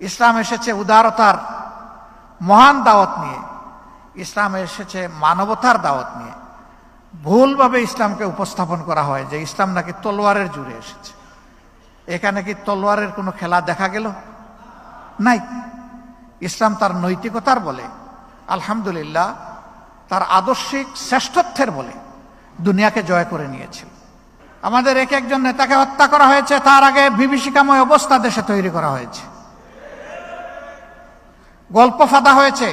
ইসলাম এসেছে উদারতার মহান দাওয়াত নিয়ে। ইসলাম এসেছে মানবতার দাওয়াত নিয়ে। ভুলভাবে ইসলামকে উপস্থাপন করা হয় যে ইসলাম নাকি তলোয়ারের জুড়ে এসেছে। এখানে কি তলোয়ারের কোনো খেলা দেখা গেল? নাই। ইসলাম তার নৈতিকতার বলে, আলহামদুলিল্লাহ, তার আদর্শিক শ্রেষ্ঠত্বের বলে দুনিয়াকে জয় করে নিয়েছিল। আমাদের এক একজন নেতাকে হত্যা করা হয়েছে, তার আগে বিভীষিকাময় অবস্থা দেশে তৈরি করা হয়েছে। গল্প ফাঁদা হয়েছে।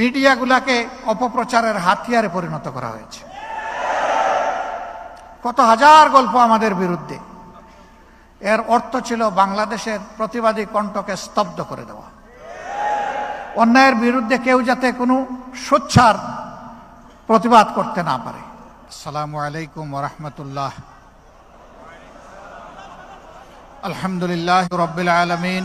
মিডিয়াগুলাকে অপপ্রচারের হাতিয়ারে পরিণত করা হয়েছে। কত হাজার গল্প আমাদের বিরুদ্ধে। এর অর্থ ছিল বাংলাদেশের প্রতিবাদী কণ্ঠকে স্তব্ধ করে দেওয়া। অন্যায়ের বিরুদ্ধে কেউ যাতে কোনো সোচ্ছার প্রতিবাদ করতে না পারে। আসসালামু আলাইকুম ওরহমতুল্লাহ আলহামদুলিল্লাহ রবিল আলমিন।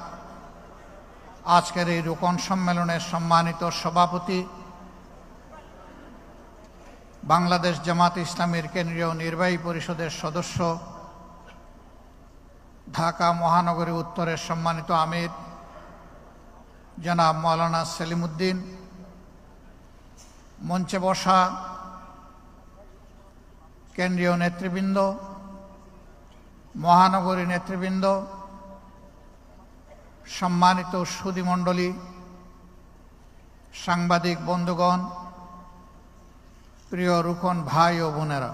আজকের এই রোকন সম্মেলনের সম্মানিত সভাপতি, বাংলাদেশ জামাত ইসলামীর কেন্দ্রীয় নির্বাহী পরিষদের সদস্য, ঢাকা মহানগরী উত্তরের সম্মানিত আমির, জনাব মৌলানা সেলিমুদ্দিন, মঞ্চে বসা কেন্দ্রীয় নেতৃবৃন্দ, মহানগরী নেতৃবৃন্দ সম্মানিত সুদীমণ্ডলী সাংবাদিক বন্ধুগণ, প্রিয় রুকন ভাই ও বোনেরা,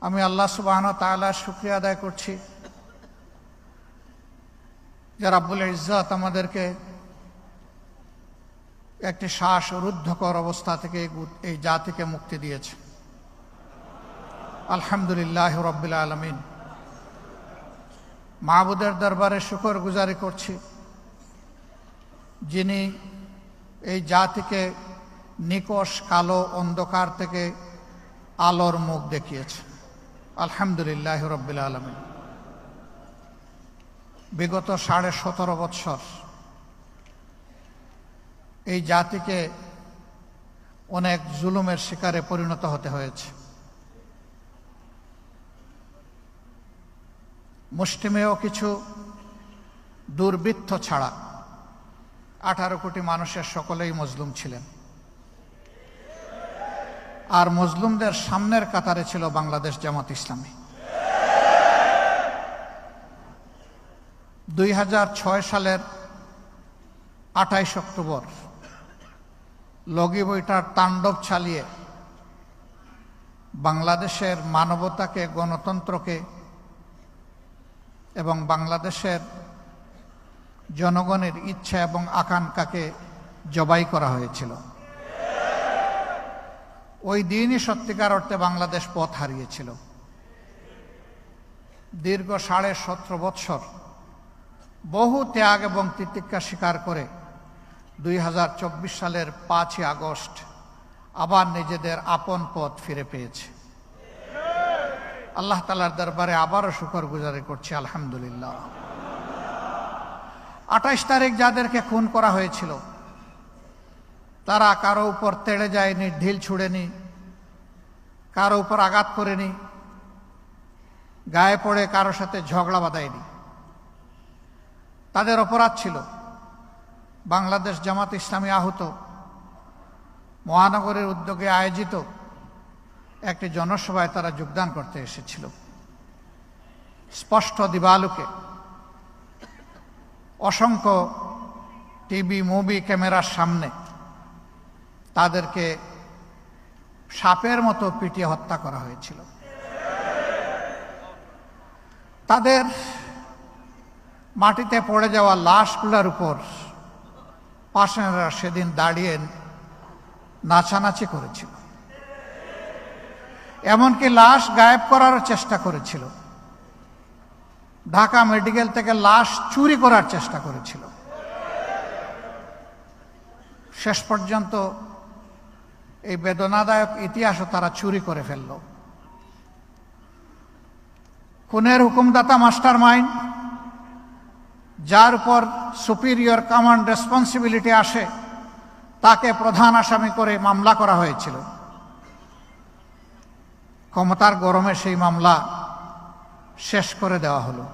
আমি আল্লাহ সুবাহ তালার শুক্রিয়া আদায় করছি। যে রাব্বুল ইজ্জাত আমাদেরকে একটি শ্বাস রুদ্ধকর অবস্থা থেকে এই জাতিকে মুক্তি দিয়েছে। আলহামদুলিল্লাহ রব্বিল আলমিন। মাহবুদের দরবারে শুকর গুজারি করছি। যিনি এই জাতিকে নিকশ, কালো, অন্ধকার থেকে আলোর মুখ দেখিয়েছে। আলহামদুলিল্লাহ রব্বিল আলমিন। বিগত সাড়ে সতেরো বৎসর এই জাতিকে অনেক জুলুমের শিকারে পরিণত হতে হয়েছে। মুষ্টিমেয় কিছু দুর্বৃত্ত ছাড়া আঠারো কোটি মানুষের সকলেই মজলুম ছিলেন। আর মজলুমদের সামনের কাতারে ছিল বাংলাদেশ জামাত ইসলামী। দুই ছয় সালের আঠাইশ অক্টোবর লগি বইটার তাণ্ডব চালিয়ে বাংলাদেশের মানবতাকে, গণতন্ত্রকে এবং বাংলাদেশের জনগণের ইচ্ছা এবং আকাঙ্ক্ষাকে জবাই করা হয়েছিল। ওই দিনই সত্যিকার অর্থে বাংলাদেশ পথ হারিয়েছিল। দীর্ঘ সাড়ে সতেরো বৎসর বহু ত্যাগ এবং তিতিক্ষা স্বীকার করে দুই হাজার চব্বিশ সালের পাঁচই আগস্ট আবার নিজেদের আপন পথ ফিরে পেয়েছে। আল্লাহ তালার দরবারে আবারও শুকর গুজারি করছি, আলহামদুলিল্লাহ। আঠাইশ তারিখ যাদেরকে খুন করা হয়েছিল, তারা কারও উপর তেড়ে যায়নি, ঢিল ছুড়েনি, কারও উপর আঘাত করেনি, গায়ে পড়ে কারও সাথে ঝগড়া বাঁধায়নি। তাদের অপরাধ ছিল বাংলাদেশ জামাত ইসলামী আহত, মহানগরের উদ্যোগে আয়োজিত একটি জনসভায় তারা যোগদান করতে এসেছিল। স্পষ্ট দিবালুকে অসংখ্য টিভি, মুভি ক্যামেরার সামনে তাদেরকে সাপের মতো পিটিয়ে হত্যা করা হয়েছিল। তাদের মাটিতে পড়ে যাওয়া লাশগুলোর উপর পাশানেরা সেদিন দাঁড়িয়ে নাচানাচি করেছিল। এমনকি লাশ গায়েব করারও চেষ্টা করেছিল। ঢাকা মেডিকেল থেকে লাশ চুরি করার চেষ্টা করেছিল। শেষ পর্যন্ত এই বেদনাদায়ক ইতিহাসও তারা চুরি করে ফেলল। খুনের হুকুমদাতা মাস্টার মাইন্ড, যার উপর সুপিরিয়র কমান্ড রেসপন্সিবিলিটি আসে, তাকে প্রধান আসামি করে মামলা করা হয়েছিল। ক্ষমতার গরমে সেই মামলা শেষ করে দেওয়া হলো।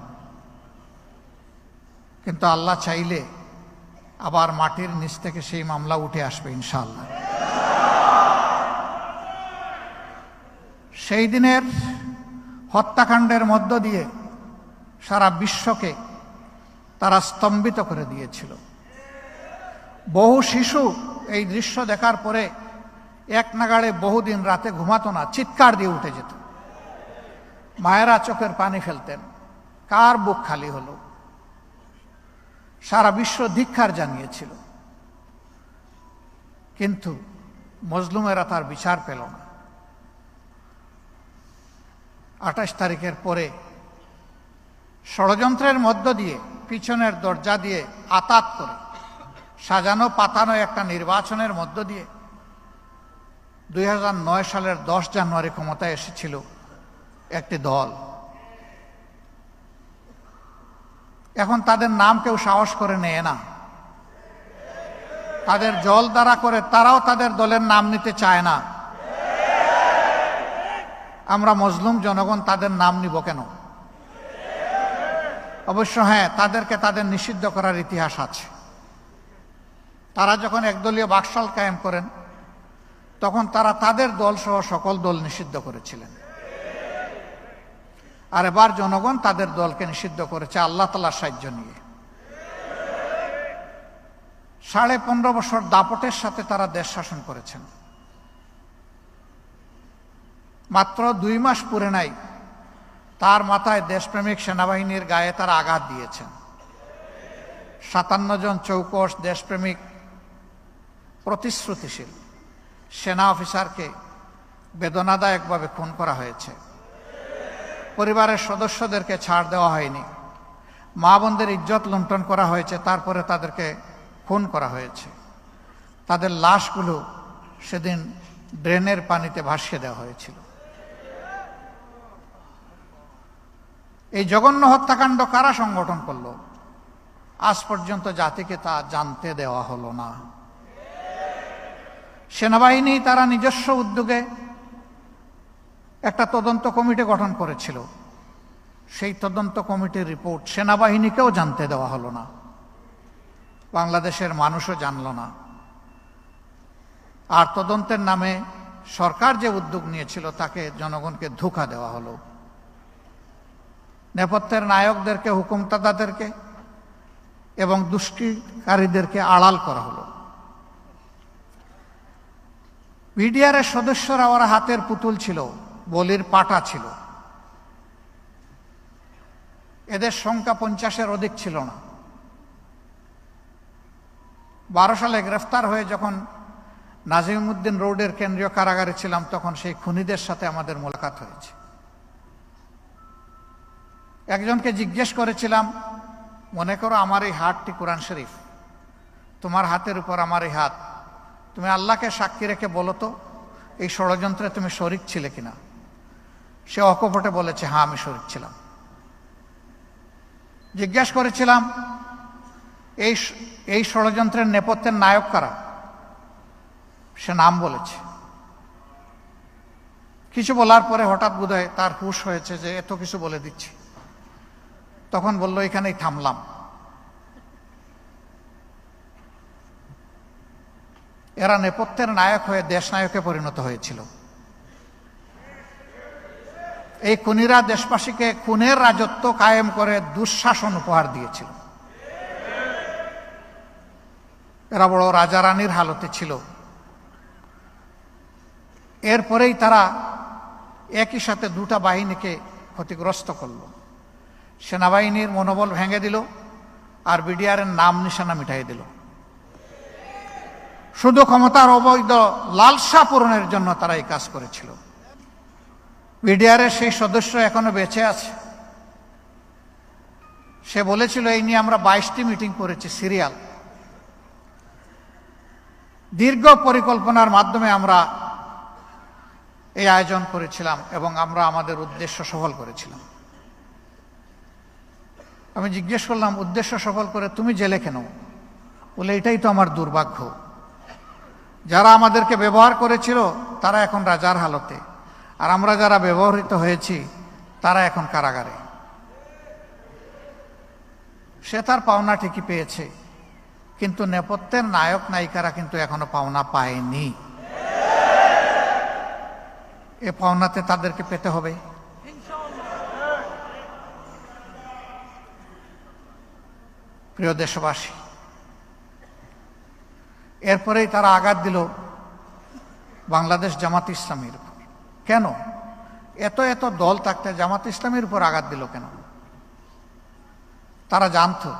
কিন্তু আল্লাহ চাইলে আবার মাটির নিচ থেকে সেই মামলা উঠে আসবে ইনশাআল্লাহ। সেই দিনের হত্যাকাণ্ডের মধ্য দিয়ে সারা বিশ্বকে তারা স্তম্ভিত করে দিয়েছিল। বহু শিশু এই দৃশ্য দেখার পরে এক নাগাড়ে বহুদিন রাতে ঘুমাতো না, চিৎকার দিয়ে উঠে যেত। মায়েরা চোখের পানি ফেলতেন, কার বুক খালি হলো? সারা বিশ্ব ধিক্ষার জানিয়েছিল। কিন্তু মজলুমেরা তার বিচার পেল না। আঠাশ তারিখের পরে ষড়যন্ত্রের মধ্য দিয়ে পিছনের দরজা দিয়ে আতাত করে সাজানো পাতানো একটা নির্বাচনের মধ্য দিয়ে দুই হাজার নয় সালের দশ জানুয়ারি ক্ষমতায় এসেছিল একটি দল। এখন তাদের নাম কেউ সাহস করে নেয় না। তাদের জল দ্বারা করে তারাও তাদের দলের নাম নিতে চায় না। আমরা মজলুম জনগণ তাদের নাম নিব কেন? অবশ্য হ্যাঁ তাদেরকে তাদের নিষিদ্ধ করার ইতিহাস আছে। তারা যখন একদলীয় বাকশাল কায়েম করেন তখন তারা তাদের দল সহ সকল দল নিষিদ্ধ করেছিলেন। আর এবার জনগণ তাদের দলকে নিষিদ্ধ করেছে আল্লাহ তালার সাহায্য নিয়ে। সাড়ে পনেরো বছর দাপটের সাথে তারা দেশ শাসন করেছেন। মাত্র দুই মাস পুরে নাই তার মাথায় দেশপ্রেমিক সেনাবাহিনীর গায়ে তারা আঘাত দিয়েছেন। সাতান্ন জন চৌকস দেশপ্রেমিক প্রতিশ্রুতিশীল। সেনা অফিসারকে বেদনাদায়কভাবে খুন করা হয়েছে। পরিবারের সদস্যদেরকে ছাড় দেওয়া হয়নি। মা বোনদের ইজ্জত লুণ্ঠন করা হয়েছে, তারপরে তাদেরকে খুন করা হয়েছে। তাদের লাশগুলো সেদিন ড্রেনের পানিতে ভাসিয়ে দেওয়া হয়েছিল। এই জঘন্য হত্যাকাণ্ড কারা সংগঠন করল? আজ পর্যন্ত জাতিকে তা জানতে দেওয়া হলো না। সেনাবাহিনী তারা নিজস্ব উদ্যোগে একটা তদন্ত কমিটি গঠন করেছিল। সেই তদন্ত কমিটির রিপোর্ট সেনাবাহিনীকেও জানতে দেওয়া হলো না। বাংলাদেশের মানুষও জানল না। আর তদন্তের নামে সরকার যে উদ্যোগ নিয়েছিল তাকে জনগণকে ধোকা দেওয়া হলো। নেপথ্যের নায়কদেরকে, হুকুমতাদাদেরকে এবং দুষ্কৃকারীদেরকে আড়াল করা হলো। বিডিআরের সদস্যরা ওরা হাতের পুতুল ছিল, বলির পাটা ছিল। এদের সংখ্যা পঞ্চাশের অধিক ছিল না। বারো সালে গ্রেফতার হয়ে যখন নাজিমুদ্দিন রোডের কেন্দ্রীয় কারাগারে ছিলাম, তখন সেই খুনিদের সাথে আমাদের মোলাকাত হয়েছে। একজনকে জিজ্ঞেস করেছিলাম, মনে করো আমার এই হাতটি কোরআন শরীফ? তোমার হাতের উপর আমার এই হাত তুমি আল্লাহকে সাক্ষী রেখে বলো তো, এই ষড়যন্ত্রে তুমি শরিক ছিলে কিনা? সে অকপটে বলেছে হ্যাঁ আমি শরিক ছিলাম। জিজ্ঞাসা করেছিলাম, এই এই ষড়যন্ত্রের নেপথ্যের নায়ক কারা? সে নাম বলেছে। কিছু বলার পরে হঠাৎ বোধহয় তার হুশ হয়েছে যে, এত কিছু বলে দিচ্ছি। তখন বলল, এখানেই থামলাম। এরা নেপথ্যের নায়ক হয়ে দেশ নায়কে পরিণত হয়েছিল। এই খুনিরা দেশবাসীকে খুনের রাজত্ব কায়েম করে দুঃশাসন উপহার দিয়েছিল। এরা বড় রাজা রানীর হালতে ছিল। এরপরেই তারা একই সাথে দুটা বাহিনীকে ক্ষতিগ্রস্ত করল। সেনাবাহিনীর মনোবল ভেঙে দিল আর বিডিআরের নাম নিশানা মিটাই দিল। শুধু ক্ষমতার অবৈধ লালসা পূরণের জন্য তারা এই কাজ করেছিল। বিডিআরের সেই সদস্য এখনও বেঁচে আছে। সে বলেছিল, এই নিয়ে আমরা বাইশটি মিটিং করেছি, সিরিয়াল। দীর্ঘ পরিকল্পনার মাধ্যমে আমরা এই আয়োজন করেছিলাম এবং আমরা আমাদের উদ্দেশ্য সফল করেছিলাম। আমি জিজ্ঞেস করলাম, উদ্দেশ্য সফল করে তুমি জেলে কেন? বলে, এটাই তো আমার দুর্ভাগ্য। যারা আমাদেরকে ব্যবহার করেছিল, তারা এখন রাজার হালতে। আর আমরা যারা ব্যবহৃত হয়েছি, তারা এখন কারাগারে। সে তার পাওনা ঠিকই পেয়েছে। কিন্তু নেপথ্যের নায়ক নায়িকারা কিন্তু এখনও পাওনা পায়নি। এ পাওনাতে তাদেরকে পেতে হবে। প্রিয় দেশবাসী এরপরেই তারা আঘাত দিল বাংলাদেশ জামাত ইসলামীর উপর। কেন? এত এত দল থাকতে জামাত ইসলামের উপর আঘাত দিল কেন? তারা জানত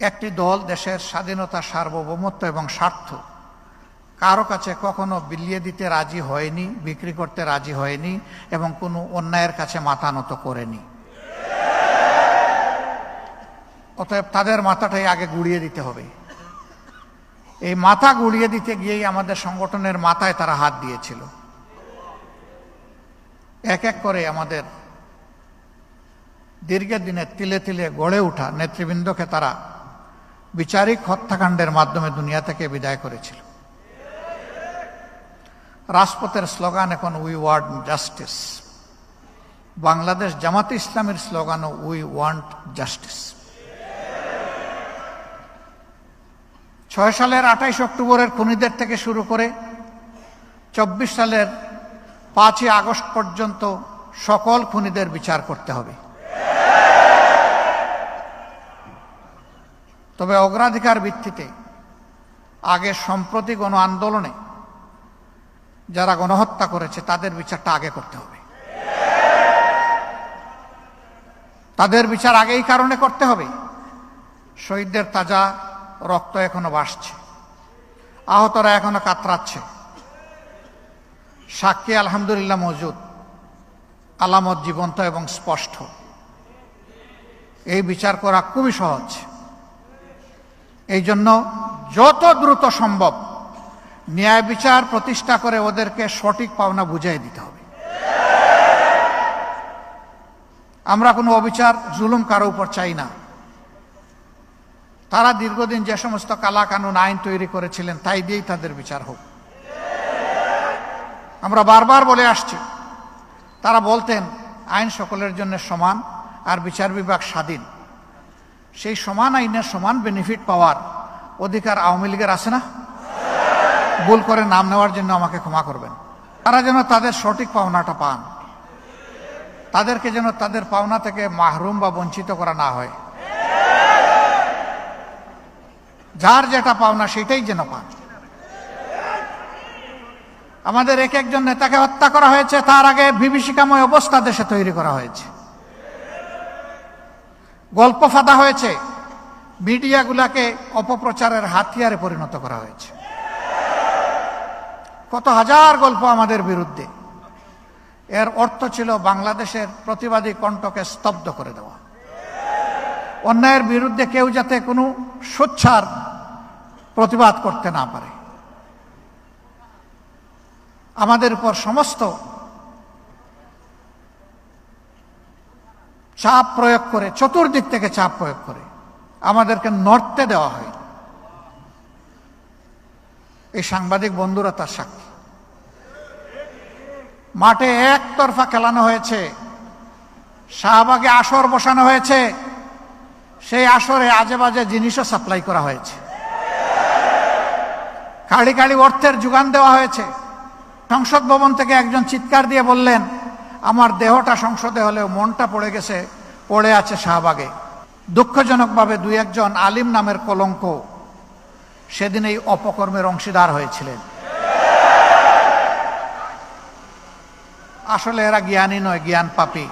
একটি দল দেশের স্বাধীনতা, সার্বভৌমত্ব এবং স্বার্থ কারও কাছে কখনো বিলিয়ে দিতে রাজি হয়নি, বিক্রি করতে রাজি হয়নি এবং কোনো অন্যায়ের কাছে মাথা নত করেনি। অতএব তাদের মাথাটাই আগে গুড়িয়ে দিতে হবে। এই মাথা গুড়িয়ে দিতে গিয়েই আমাদের সংগঠনের মাথায় তারা হাত দিয়েছিল। এক এক করে আমাদের দীর্ঘের দিনে তিলে তিলে গড়ে ওঠা নেতৃবৃন্দকে তারা বিচারিক হত্যাকাণ্ডের মাধ্যমে দুনিয়া থেকে বিদায় করেছিল। রাজপথের স্লোগান এখন we want justice Bangladesh Jamaat ইসলামের স্লোগানও উই ওয়ান্ট জাস্টিস ছয় সালের আঠাইশ অক্টোবরের খুনিদের থেকে শুরু করে চব্বিশ সালের পাঁচই আগস্ট পর্যন্ত সকল খুনিদের বিচার করতে হবে। তবে অগ্রাধিকার ভিত্তিতে আগে সম্প্রতি গণ আন্দোলনে যারা গণহত্যা করেছে, তাদের বিচারটা আগে করতে হবে। তাদের বিচার আগে এই কারণে করতে হবে। শহীদদের তাজা রক্ত এখনও বাসছে। আহতরা এখনও কাতরাচ্ছে। সাক্ষী আলহামদুলিল্লাহ মজুদ। আলামত জীবন্ত এবং স্পষ্ট। এই বিচার করা খুবই সহজ। এই জন্য যত দ্রুত সম্ভব ন্যায় বিচার প্রতিষ্ঠা করে ওদেরকে সঠিক পাওনা বুঝাই দিতে হবে। আমরা কোনো অবিচার, জুলুম কারও উপর চাই না। তারা দীর্ঘদিন যে সমস্ত কালাকানুন আইন তৈরি করেছিলেন, তাই দিয়েই তাদের বিচার হোক। আমরা বারবার বলে আসছি, তারা বলতেন, আইন সকলের জন্য সমান আর বিচার বিভাগ স্বাধীন। সেই সমান আইনের সমান বেনিফিট পাওয়ার অধিকার আওয়ামী লীগের আছে না? ভুল করে নাম নেওয়ার জন্য আমাকে ক্ষমা করবেন। তারা যেন তাদের সঠিক পাওনাটা পান। তাদেরকে যেন তাদের পাওনা থেকে মাহরুম বা বঞ্চিত করা না হয়। যার যেটা পাওনা সেটাই যেন পান। আমাদের এক একজন নেতাকে হত্যা করা হয়েছে, তার আগে বিভীষিকাময় অবস্থা দেশে তৈরি করা হয়েছে। গল্প ফাঁদা হয়েছে, মিডিয়াগুলাকে অপপ্রচারের হাতিয়ারে পরিণত করা হয়েছে। কত হাজার গল্প আমাদের বিরুদ্ধে। এর অর্থ ছিল বাংলাদেশের প্রতিবাদী কণ্ঠকে স্তব্ধ করে দেওয়া। অন্যায়ের বিরুদ্ধে কেউ যাতে কোনো সোচ্ছার প্রতিবাদ করতে না পারে। আমাদের উপর সমস্ত চাপ প্রয়োগ করে, চতুর্দিক থেকে চাপ প্রয়োগ করে, আমাদেরকে নড়তে দেওয়া হয়। এই সাংবাদিক বন্ধুরা তার সাক্ষী। মাঠে একতরফা খেলানো হয়েছে, শাহবাগে আসর বসানো হয়েছে। সেই আসরে আজে বাজে জিনিসও সাপ্লাই করা হয়েছে। কাড়ি কাড়ি অর্থের যোগান দেওয়া হয়েছে। সংসদ ভবন থেকে একজন চিৎকার দিয়ে বললেন, আমার দেহটা সংসদে হলেও মনটা পড়ে গেছে, পড়ে আছে শাহবাগে। দুঃখজনকভাবে দুই একজন আলিম নামের কলঙ্ক সেদিন এই অপকর্মের অংশীদার হয়েছিলেন। আসলে এরা জ্ঞানী নয়, জ্ঞান পাপী।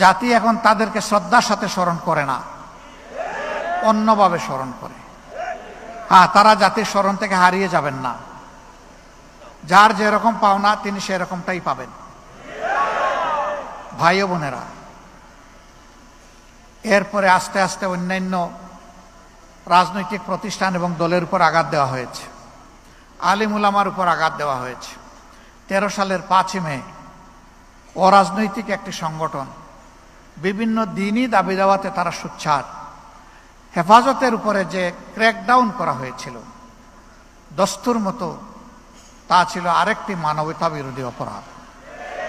জাতি এখন তাদেরকে শ্রদ্ধার সাথে স্মরণ করে না, অন্যভাবে স্মরণ করে। হ্যাঁ তারা জাতির স্মরণ থেকে হারিয়ে যাবেন না। যার যেরকম পাওনা, তিনি সেরকমটাই পাবেন। ভাই বোনেরা, এরপরে আস্তে আস্তে অন্যান্য রাজনৈতিক প্রতিষ্ঠান এবং দলের উপর আঘাত দেওয়া হয়েছে। আলিমুলামার উপর আঘাত দেওয়া হয়েছে। তেরো সালের পাঁচই মে, অরাজনৈতিক একটি সংগঠন বিভিন্ন দিনই দাবি দেওয়াতে তারা সুচ্ছার হেফাজতের উপরে যে ক্র্যাকডাউন করা হয়েছিল, দস্তুর মতো, তা ছিল আরেকটি মানবতা বিরোধী অপরাধ।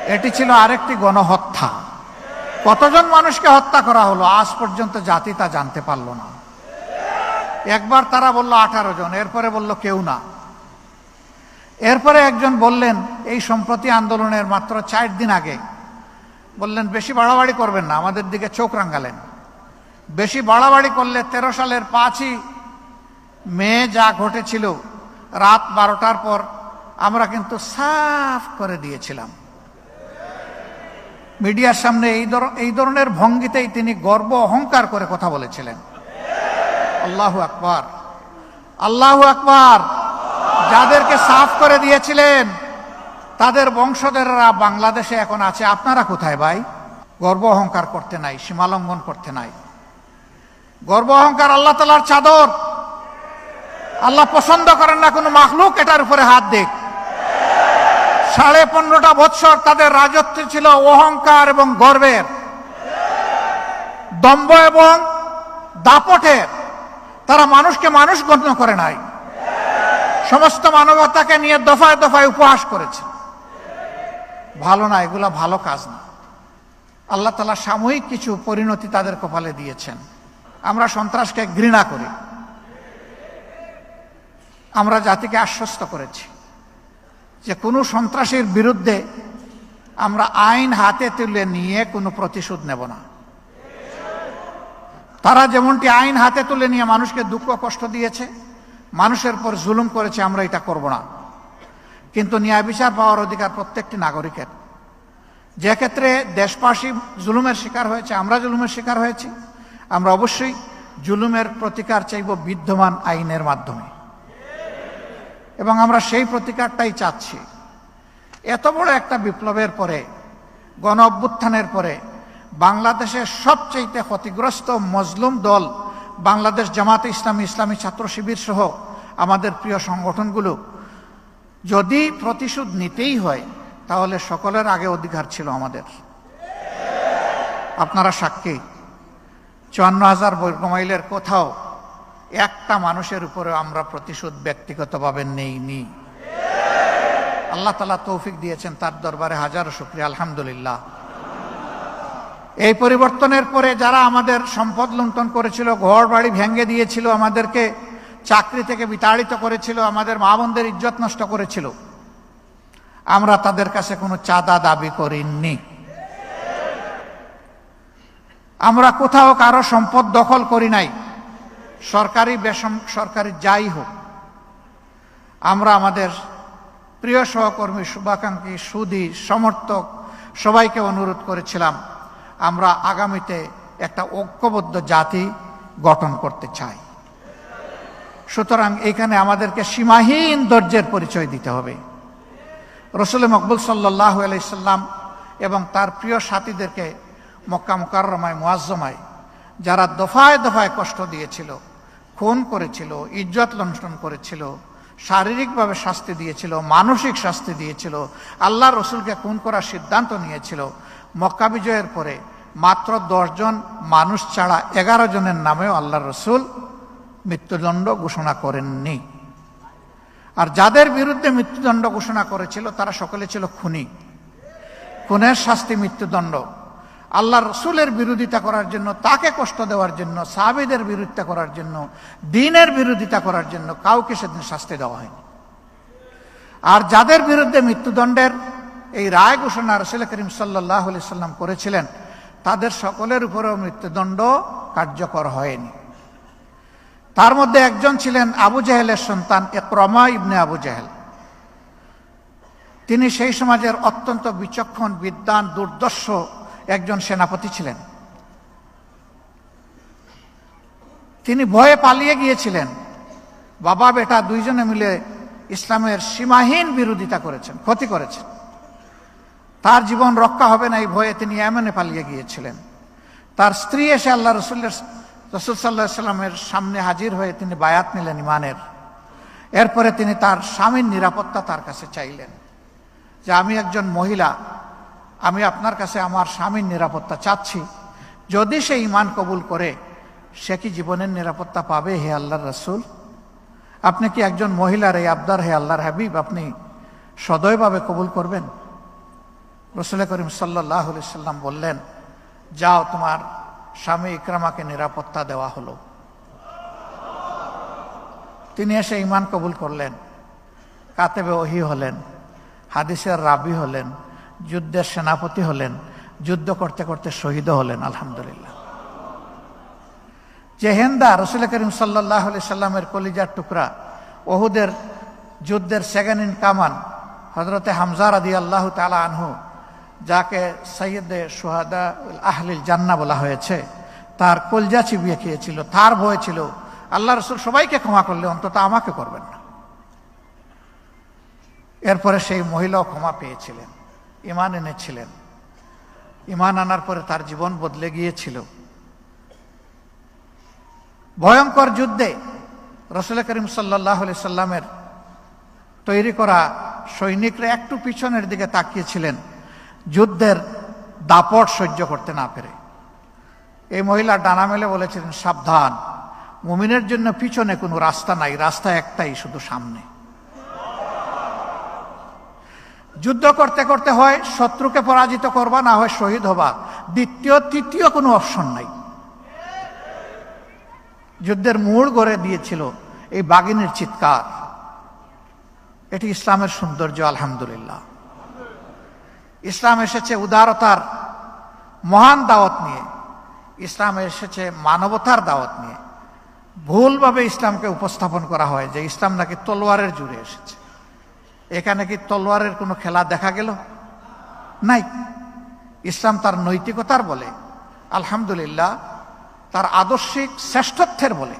এটি ছিল আরেকটি গণহত্যা। কতজন মানুষকে হত্যা করা হলো, আজ পর্যন্ত জাতি তা জানতে পারল না। একবার তারা বলল, আঠারো জন, এরপরে বলল, কেউ না। এরপরে একজন বললেন, এই সম্প্রতি আন্দোলনের মাত্র চার দিন আগে বললেন, বেশি বাড়াবাড়ি করবেন না, আমাদের দিকে চোখ রাঙ্গালেন বেশি বাড়াবাড়ি করলে তেরো সালের পাঁচই মে যা ঘটেছিল, রাত বারোটার পর আমরা কিন্তু সাফ করে দিয়েছিলাম। মিডিয়ার সামনে এই এই ধরনের ভঙ্গিতেই তিনি গর্ব অহংকার করে কথা বলেছিলেন। আল্লাহু আকবার। আল্লাহু আকবার। যাদেরকে সাফ করে দিয়েছিলেন তাদের বংশধরেরা বাংলাদেশে এখন আছে। আপনারা কোথায় ভাই? গর্ব অহংকার করতে নাই সীমালঙ্ঘন করতে নাই। গর্ব অহংকার আল্লাহ তালার চাদর। আল্লাহ পছন্দ করেন না কোনো মাখলুক, এটার উপরে হাত দিক সাড়ে পনেরোটা বৎসর তাদের রাজত্ব ছিল অহংকার এবং গর্বের। দম্ভ এবং দাপটের। তারা মানুষকে মানুষ গণ্য করে নাই। সমস্ত মানবতাকে নিয়ে দফায় দফায় উপহাস করেছে। ভালো না, এগুলা ভালো কাজ না। আল্লাহ তালা সাময়িক কিছু পরিণতি তাদের কপালে দিয়েছেন। আমরা সন্ত্রাসকে ঘৃণা করি। আমরা জাতিকে আশ্বস্ত করেছি যে কোনো সন্ত্রাসীর বিরুদ্ধে আমরা আইন হাতে তুলে নিয়ে কোনো প্রতিশোধ নেব না। তারা যেমনটি আইন হাতে তুলে নিয়ে মানুষকে দুঃখ কষ্ট দিয়েছে, মানুষের পর জুলুম করেছে, আমরা এটা করব না। কিন্তু ন্যায় বিচার পাওয়ার অধিকার প্রত্যেকটি নাগরিকের। যে ক্ষেত্রে দেশবাসী জুলুমের শিকার হয়েছে, আমরা জুলুমের শিকার হয়েছি, আমরা অবশ্যই জুলুমের প্রতিকার চাইব বিদ্যমান আইনের মাধ্যমে। এবং আমরা সেই প্রতিকারটাই চাচ্ছি। এত বড় একটা বিপ্লবের পরে, গণ অভ্যুত্থানের পরে বাংলাদেশের সবচেয়ে ক্ষতিগ্রস্ত মজলুম দল বাংলাদেশ জামাতে ইসলামী ইসলামী ছাত্র শিবির সহ আমাদের প্রিয় সংগঠনগুলো যদি প্রতিশোধ নিতেই হয়, তাহলে সকলের আগে অধিকার ছিল আমাদের। আপনারা সাক্ষী। চুয়ান্ন হাজার বর্গমাইলের কোথাও একটা মানুষের উপরে আমরা প্রতিশোধ ব্যক্তিগতভাবে নেইনি। আল্লাহ তালা তৌফিক দিয়েছেন তার দরবারে হাজারো শুক্রিয়া, আলহামদুলিল্লাহ। এই পরিবর্তনের পরে যারা আমাদের সম্পদ লুণ্ঠন করেছিল ঘর বাড়ি ভেঙে দিয়েছিল আমাদেরকে চাকরি থেকে বিতাড়িত করেছিল, আমাদের মা বোনদের ইজ্জত নষ্ট করেছিল। আমরা তাদের কাছে কোনো চাঁদা দাবি করিনি। আমরা কোথাও কারও সম্পদ দখল করি নাই। সরকারি বেসম, সরকারি যাই হোক। আমরা আমাদের প্রিয় সহকর্মী শুভাকাঙ্ক্ষী সুদী সমর্থক সবাইকে অনুরোধ করেছিলাম, আমরা আগামীতে একটা ঐক্যবদ্ধ জাতি গঠন করতে চাই। সুতরাং এখানে আমাদেরকে সীমাহীন ধৈর্যের পরিচয় দিতে হবে। রসুল মকবুল সাল্লাহ আলাইসাল্লাম এবং তার প্রিয় সাথীদেরকে মক্কা মোকাররমায় মোয়াজ্জমায় যারা দফায় দফায় কষ্ট দিয়েছিল, খুন করেছিল, ইজ্জত লণ্ঠন করেছিল, শারীরিকভাবে শাস্তি দিয়েছিল, মানসিক শাস্তি দিয়েছিল, আল্লাহ রসুলকে খুন করার সিদ্ধান্ত নিয়েছিল। মক্কা বিজয়ের পরে মাত্র দশজন মানুষ ছাড়া এগারো জনের নামেও আল্লাহ রসুল মৃত্যুদণ্ড ঘোষণা করেননি। আর যাদের বিরুদ্ধে মৃত্যুদণ্ড ঘোষণা করেছিল, তারা সকলে ছিল খুনি। খুনের শাস্তি মৃত্যুদণ্ড। আল্লাহ রসুলের বিরোধিতা করার জন্য, তাকে কষ্ট দেওয়ার জন্য, সাহাবিদের বিরোধিতা করার জন্য, দিনের বিরোধিতা করার জন্য কাউকে সেদিন শাস্তি দেওয়া হয়নি। আর যাদের বিরুদ্ধে মৃত্যুদণ্ডের এই রায় ঘোষণা রসুল করিম সাল্লাহ সাল্লাম করেছিলেন, তাদের সকলের উপরেও মৃত্যুদণ্ড কার্যকর হয়নি। তার মধ্যে একজন ছিলেন আবু জাহেলের সন্তান একরমা ইবনে আবু জাহেল। তিনি সেই সমাজের অত্যন্ত বিচক্ষণ, বিদ্বান, দুর্দর্শ একজন সেনাপতি ছিলেন। তিনি ভয়ে পালিয়ে গিয়েছিলেন। বাবা, বেটা দুইজনে মিলে ইসলামের সীমাহীন বিরোধিতা করেছেন, ক্ষতি করেছেন। তার জীবন রক্ষা হবে না এই ভয়ে তিনি এমনে পালিয়ে গিয়েছিলেন। তার স্ত্রী এসে আল্লাহ রসুল্লের রসুল সাল্লাহ সাল্লামের সামনে হাজির হয়ে তিনি বায়াত নিলেন ইমানের এরপরে তিনি তার স্বামীর নিরাপত্তা তার কাছে চাইলেন। যে আমি একজন মহিলা, আমি আপনার কাছে আমার স্বামীর নিরাপত্তা চাচ্ছি। যদি সে ইমান কবুল করে, সে কি জীবনের নিরাপত্তা পাবে হে আল্লাহর রসুল? আপনি কি একজন মহিলার এই আবদার হে আল্লাহর হাবিব, আপনি সদয়ভাবে কবুল করবেন? রসুল করিম সাল্লাহ সাল্লাম বললেন, যাও তোমার স্বামী ইকরামাকে নিরাপত্তা দেওয়া হলো। তিনি এসে ইমান কবুল করলেন। কাতেবে ওহি হলেন, হাদিসের রাবি হলেন, যুদ্ধের সেনাপতি হলেন, যুদ্ধ করতে করতে শহীদ হলেন, আলহামদুলিল্লাহ। জেহেন্দা রসুল করিম সাল্লাহ সাল্লামের কলিজার টুকরা, ওহুদের যুদ্ধের সেকেন্ড ইন কামান হজরতে হামজার আদি আল্লাহ তালা আনহু যাকে সৈয়দে সুহাদা আহলিল জান্না বলা হয়েছে, তার কলজা চিবিয়ে খেয়েছিল, তার ভয় ছিল। আল্লাহ রসুল সবাইকে ক্ষমা করলে অন্তত আমাকে করবেন না। এরপরে সেই মহিলাও ক্ষমা পেয়েছিলেন, ইমান এনেছিলেন। ইমান আনার পরে তার জীবন বদলে গিয়েছিল। ভয়ঙ্কর যুদ্ধে রসুল করিম সাল্লাহ সাল্লামের তৈরি করা সৈনিকরা একটু পিছনের দিকে তাকিয়েছিলেন। যুদ্ধের দাপট সহ্য করতে না পেরে। এই মহিলা ডানা মেলে বলেছিলেন, সাবধান, মুমিনের জন্য পিছনে কোনো রাস্তা নাই, রাস্তা একটাই, শুধু সামনে। যুদ্ধ করতে করতে হয়, শত্রুকে পরাজিত করবা, না হয় শহীদ হবা। দ্বিতীয়, তৃতীয় কোনো অপশন নাই। যুদ্ধের মূল গড়ে দিয়েছিল এই বাগিনীর চিৎকার। এটি ইসলামের সৌন্দর্য, আলহামদুলিল্লাহ। ইসলাম এসেছে উদারতার মহান দাওয়াত নিয়ে। ইসলাম এসেছে মানবতার দাওয়াত নিয়ে। ভুলভাবে ইসলামকে উপস্থাপন করা হয় যে ইসলাম নাকি তলোয়ারের জুড়ে এসেছে। এখানে কি তলোয়ারের কোনো খেলা দেখা গেল? নাই। ইসলাম তার নৈতিকতার বলে, আলহামদুলিল্লাহ, তার আদর্শিক শ্রেষ্ঠত্বের বলে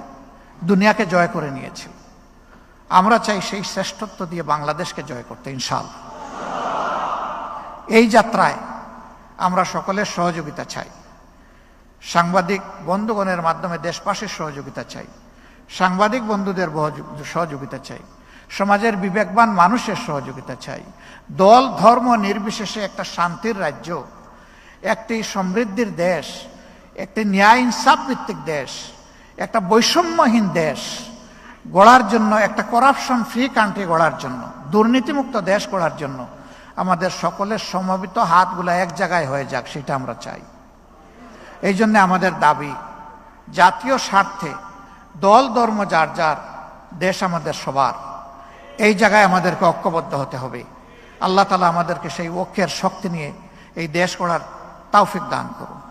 দুনিয়াকে জয় করে নিয়েছিল। আমরা চাই সেই শ্রেষ্ঠত্ব দিয়ে বাংলাদেশকে জয় করতে ইনশাল এই যাত্রায় আমরা সকলের সহযোগিতা চাই। সাংবাদিক বন্ধুগণের মাধ্যমে দেশবাসীর সহযোগিতা চাই। সাংবাদিক বন্ধুদের সহযোগিতা চাই। সমাজের বিবেকবান মানুষের সহযোগিতা চাই। দল, ধর্ম নির্বিশেষে একটা শান্তির রাজ্য, একটি সমৃদ্ধির দেশ, একটি ন্যায় ইনসাফ ভিত্তিক দেশ, একটা বৈষম্যহীন দেশ গড়ার জন্য, একটা করাপশন ফ্রি কান্ট্রি গড়ার জন্য, দুর্নীতিমুক্ত দেশ গড়ার জন্য আমাদের সকলের সমবেত হাতগুলো এক জায়গায় হয়ে যাক, সেটা আমরা চাই। এই জন্য আমাদের দাবি, জাতীয় স্বার্থে দল, ধর্ম, যার যার, দেশ আমাদের সবার। এই জায়গায় আমাদেরকে ঐক্যবদ্ধ হতে হবে। আল্লাহ তালা আমাদেরকে সেই ঐক্যের শক্তি নিয়ে এই দেশ গড়ার তাওফিক দান করুন।